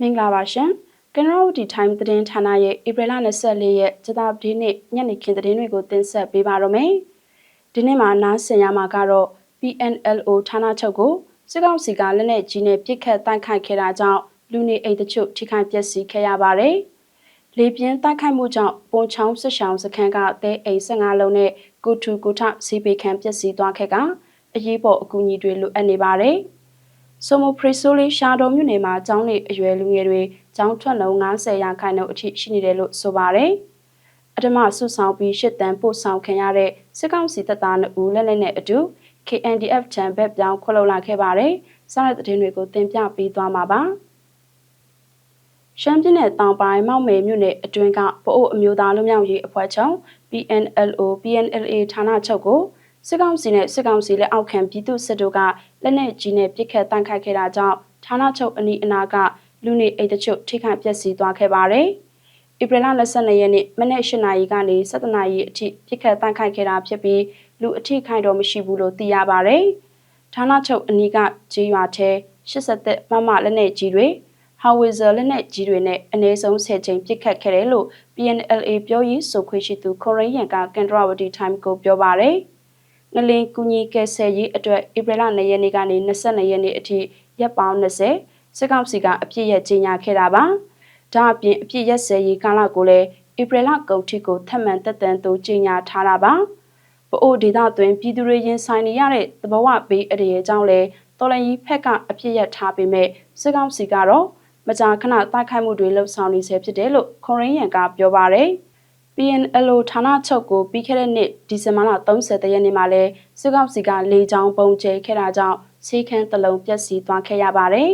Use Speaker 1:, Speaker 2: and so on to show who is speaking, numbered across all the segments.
Speaker 1: မင်္ဂလာပါရှင်ကင်ရိုဒီတိုင်းသတင်းဌာနရဲ့ဧပြီလ24ရက်ဇာတာပတိနေ့ညနေခင်းသတင်းတွေကိုတင်ဆက်ပေးပါရမယ်ဒီနေ့မှာနားဆင်ရမှာကတော့ PNLO ဌာနချုပ်ကိုစစ်ကောင်စီကလက်နက်ကြီးနဲ့ပစ်ခတ်တိုက်ခိုက်ခဲ့တာကြောင့်လူနေအိမ်တချို့ထိခိုက်ပျက်စီးခဲ့ရပါတယ်လေပြင်းတိုက်ခိုက်မှုကြောင့်ပုံချောင်းစစ်ဆောင်စခန်းကတဲအိမ်15လုံးနဲ့ကိုထူကိုထစီပေခန့်ပျက်စီးသွားခဲ့ကအရေးပေါ်အကူအညီတွေလိုအပ်နေပါတယ်။ ဆိုမိုပရီဆိုလီရှာတော်မြို့နယ်မှာကျောင်းနေအရွယ်လူငယ်တွေကျောင်းထွက်နှုန်း90ရာခိုင်နှုန်းအထိရှိနေတယ်လို့ဆိုပါတယ်။အထမဆုဆောင်ပြီးရှစ်တန်းပို့ဆောင်ခံရတဲ့စစ်ကောင်စီတပ်သား2ဦးလက်လက်နဲ့အတူ KNDF ချန်ဘက်ပြောင်းခွလှုပ်လာခဲ့ပါတယ်။စားတဲ့သတင်းတွေကိုတင်ပြပေးသွားမှာပါ။ရှမ်းပြည်နယ်တောင်ပိုင်းမောက်မယ်မြို့နယ်အတွင်းကဗအို့အမျိုးသားလူမျိုးရေးအဖွဲ့ချုပ် PNLO PNLA ဌာနချုပ်ကို စစ်ကောင်စီနဲ့စစ်ကောင်စီလက်အောက်ခံပြည်သူစစ်တို့ကလက်နက်ကြီးနဲ့ပစ်ခတ်တိုက်ခိုက်ခဲ့တာကြောင့်ဌာနချုပ်အနီးအနားကလူနေအိမ်တချို့ထိခိုက်ပျက်စီးသွားခဲ့ပါတယ်။ဧပြီလ22ရက်နေ့မနက်၈နာရီကနေ7နာရီအထိပစ်ခတ်တိုက်ခိုက်ခဲ့တာဖြစ်ပြီးလူအထိခိုက်တော့မရှိဘူးလို့သိရပါတယ်။ဌာနချုပ်အနီးကဂျေးရွာထဲ87မမလက်နက်ကြီးတွေဟာဝီဇာလက်နက်ကြီးတွေနဲ့အနည်းဆုံး10ချိန်ပစ်ခတ်ခဲ့တယ်လို့ PNLA ပြောရေးဆိုခွင့်ရှိသူခေါ်ရရန်ကကန်ဒရာဝတီ time ကိုပြောပါတယ်။ ငလင်ကူညီကယ်ဆယ်ရေးအတွက်ဧပြီလ2ရက်နေ့ကနေ22ရက်နေ့အထိရက်ပေါင်း20စစ်ကောင်စီကအပြည့်ရကြီးညာခဲ့တာပါ။ဒါအပြင်အပြည့်ရက်ဆယ်ရေးကာလကိုလည်းဧပြီလကုန်ထိကိုထပ်မံတက်တန်သို့ကြီးညာထားတာပါ။ပအိုဒေသတွင်ပြည်သူတွေရင်ဆိုင်နေရတဲ့သဘောဝဘေးအရေကြောင့်လည်းတော်လန်ကြီးဖက်ကအပြည့်ရထားပေမဲ့စစ်ကောင်စီကတော့မကြာခဏတိုက်ခိုက်မှုတွေလှုပ်ဆောင်နေဆဲဖြစ်တယ်လို့ခွန်ရင်းရန်ကပြောပါရယ်။ PNLO ဌာနချုပ်ကိုပြီးခဲ့တဲ့နှစ်ဒီဇင်ဘာလ30ရက်နေ့မှာလဲစစ်ကောင်စီကလေကြောင်းပုံကျဲခဲ့တာကြောင့်စီးခန်းတလုံးပျက်စီးသွားခဲ့ရပါတယ်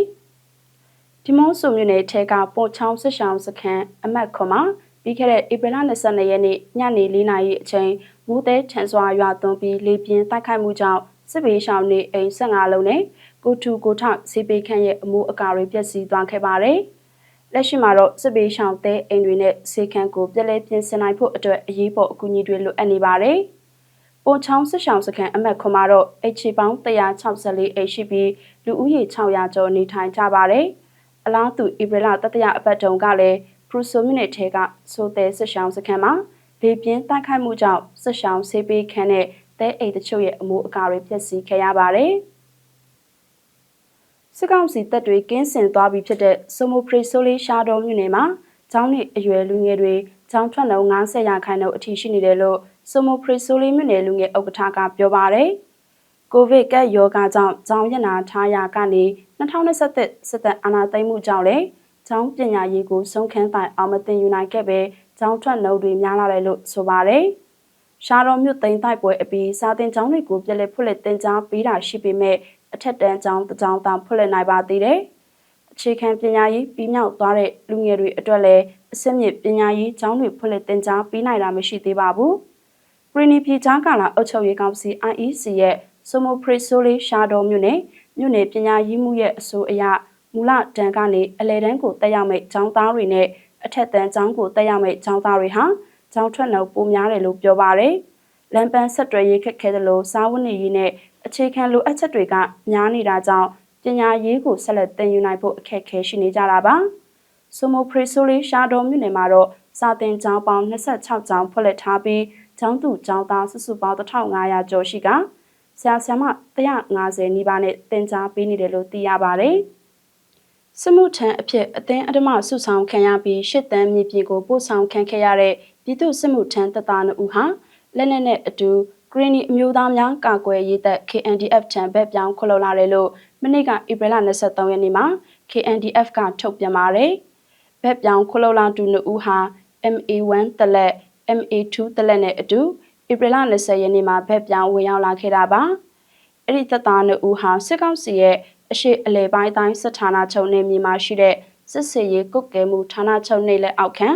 Speaker 1: ။ဒီမော့ဆိုမြို့နယ်ထဲကပို့ချောင်းစစ်ဆောင်စခန်းအမတ်ခွန်မှာပြီးခဲ့တဲ့ဧပြီလ22ရက်နေ့ညနေ4နာရီအချိန်မူးသေးထန်စွာရွာသွန်းပြီးလေပြင်းတိုက်ခိုက်မှုကြောင့်စစ်ဘေးရှောင်နေအိမ်15လုံးနဲ့ကိုထူကိုထစီပေခန့်ရဲ့အမှုအကာတွေပျက်စီးသွားခဲ့ပါတယ်။ လက်ရှိမှာတော့စစ်ပေးရှောင်တဲ့အိမ်တွေနဲ့စေခန်းကိုပြည်လဲပြင်ဆင်နိုင်ဖို့အတွက်အရေးပေါ်အကူအညီတွေလိုအပ်နေပါတယ်။ပိုချောင်းစစ်ဆောင်စခန်းအမတ်ခွန်မှာတော့အိတ်ချီပေါင်း164အိတ်ရှိပြီးလူဦးရေ600ကျော်နေထိုင်ကြပါတယ်။အလားတူဧပြီလတတိယအပတ်တုန်းကလည်းပရူဆိုမြစ်နယ်ထဲကဆိုတဲ့စစ်ဆောင်စခန်းမှာလေပြင်းတိုက်ခိုက်မှုကြောင့်စစ်ဆောင်ဆေးပေးခန်းနဲ့တဲအိတ်တချို့ရဲ့အမိုးအကာတွေပျက်စီးခဲ့ရပါတယ်။ စစ်ကောင်စီတပ်တွေကင်းစင်သွားပြီးဖြစ်တဲ့ဆိုမိုပရီဆိုလီရှာတော်မြို့နယ်မှာကျောင်းနေအရွယ်လူငယ်တွေကျောင်းထွက်နှုန်း90ရာခိုင်နှုန်းအထိရှိနေတယ်လို့ဆိုမိုပရီဆိုလီမြို့နယ်လူငယ်ဥက္ကဋ္ဌကပြောပါရယ်ကိုဗစ်ကပ်ရောဂါကြောင့်ကျောင်းရနာထားရာကနေ2021စစ်တပ်အာဏာသိမ်းမှုကြောင့်လည်းကျောင်းပညာရေးကိုဆုံးခန်းတိုင်အောင်မတင်ယူနိုင်ခဲ့ပဲကျောင်းထွက်နှုန်းတွေများလာတယ်လို့ဆိုပါရယ်ရှားတော်မြို့သိမ်းတိုက်ပွဲအပြီးစာတင်ကျောင်းတွေကိုပြည်လဲဖွင့်လှစ်တင်ကြားပေးတာရှိပေမဲ့ အထက်တန်းကျောင်းတစ်ကျောင်းတောင်ဖွင့်လှစ်နိုင်ပါသေးတယ်။အခြေခံပညာရေးပြီးမြောက်သွားတဲ့လူငယ်တွေအတွက်လည်းအစစ်မြစ်ပညာရေးကျောင်းတွေဖွင့်လှစ်တင်ကြားပေးနိုင်တာမရှိသေးပါဘူး။ပရီနီပြည်ချားကာလာအုပ်ချုပ်ရေးကောင်စီ IEC ရဲ့ဆိုမိုပရီဆိုလီရှာတော်မြို့နယ်မြို့နယ်ပညာရေးမှုရဲ့အဆိုအရမူလတန်းကနေအလဲတန်းကိုတက်ရောက်မဲ့ကျောင်းသားတွေနဲ့အထက်တန်းကျောင်းကိုတက်ရောက်မဲ့ကျောင်းသားတွေဟာကျောင်းထွက်နှုန်းပိုများတယ်လို့ပြောပါရယ်။လမ်းပန်းဆက်တွဲရေးခက်ခဲတယ်လို့စားဝတ်နေရေးနဲ့ အခြေခံလိုအပ်ချက်တွေကများနေတာကြောင့်ပညာရေးကိုဆက်လက်သင်ယူနိုင်ဖို့အခက်အခဲရှိနေကြတာပါ။ဆိုမိုပရီဆိုလီရှာတော်မြို့နယ်မှာတော့စာသင်ကျောင်းပေါင်း26ကျောင်းဖွင့်လှစ်ထားပြီးကျောင်းသူကျောင်းသားစုစုပေါင်း1500ကျော်ရှိကဆရာဆရာမ150နီးပါးနဲ့သင်ကြားပေးနေတယ်လို့သိရပါတယ်။စမှုထံအဖြစ်အသင်းအဓမ္မစုဆောင်ခံရပြီးရှစ်တန်းမြေပြည်ကိုပို့ဆောင်ခံခဲ့ရတဲ့ပြည်သူစစ်မှုထမ်းတပ်သား2ဦးဟာလက်နက်နဲ့အတူ ဂရီနီအမျိုးသားများကာကွယ်ရေးတပ် KNDF ချံဘက်ပြောင်းခလုတ်လာတယ်လို့မနေ့ကဧပြီလ23ရက်နေ့မှာ KNDF ကထုတ်ပြန်ပါတယ်။ဘက်ပြောင်းခလုတ်လာသူနှစ်ဦးဟာ MA1 တလက် MA2 တလက်နဲ့အတူဧပြီလ20ရက်နေ့မှာဘက်ပြောင်းဝင်ရောက်လာခဲ့တာပါ။အဲ့ဒီတပ်သားနှစ်ဦးဟာစစ်ကောင်စီရဲ့အရှိအလဲပိုင်းတိုင်းစစ်ဌာနချုပ်နေမြေမှာရှိတဲ့စစ်စေရေးကုတ်ကဲမှုဌာနချုပ်နေလက်အောက်ခံ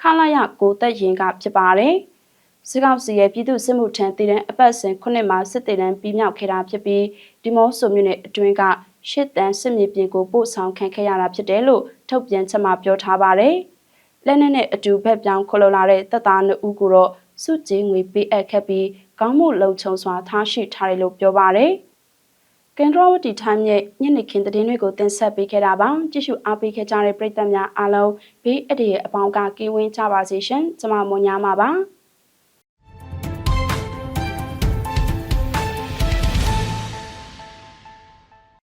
Speaker 1: ခလာရကိုတက်ရင်ကဖြစ်ပါတယ်။ စစ်ကောင်စီရဲ့ပြည်သူစစ်မှုထမ်းတည်တဲ့အပတ်စဉ်ခုနှစ်မှာစစ်တည်တန်းပြီးမြောက်ခဲ့တာဖြစ်ပြီးဒီမော့ဆိုမြို့နယ်အတွင်းကရှစ်တန်းစစ်မြေပြင်ကိုပို့ဆောင်ခံခဲ့ရတာဖြစ်တယ်လို့ထုတ်ပြန်ချက်မှာပြောထားပါတယ်။လက်နက်နဲ့အတူဘက်ပြောင်းခလုလာတဲ့တပ်သား2ဦးကိုတော့စုကြည်ငွေပေးအပ်ခဲ့ပြီးကောင်းမှုလုံခြုံစွာထားရှိထားတယ်လို့ပြောပါတယ်။ကန်ဒရဝတီ time ရဲ့ညနေခင်းသတင်းတွေကိုတင်ဆက်ပေးခဲ့တာပါကြည့်ရှုအားပေးခဲ့ကြတဲ့ပရိသတ်များအားလုံးဘေးအန္တရာယ်အပေါင်းကကင်းဝေးကြပါစေရှင်ကျွန်မမွန်ညာမှာပါ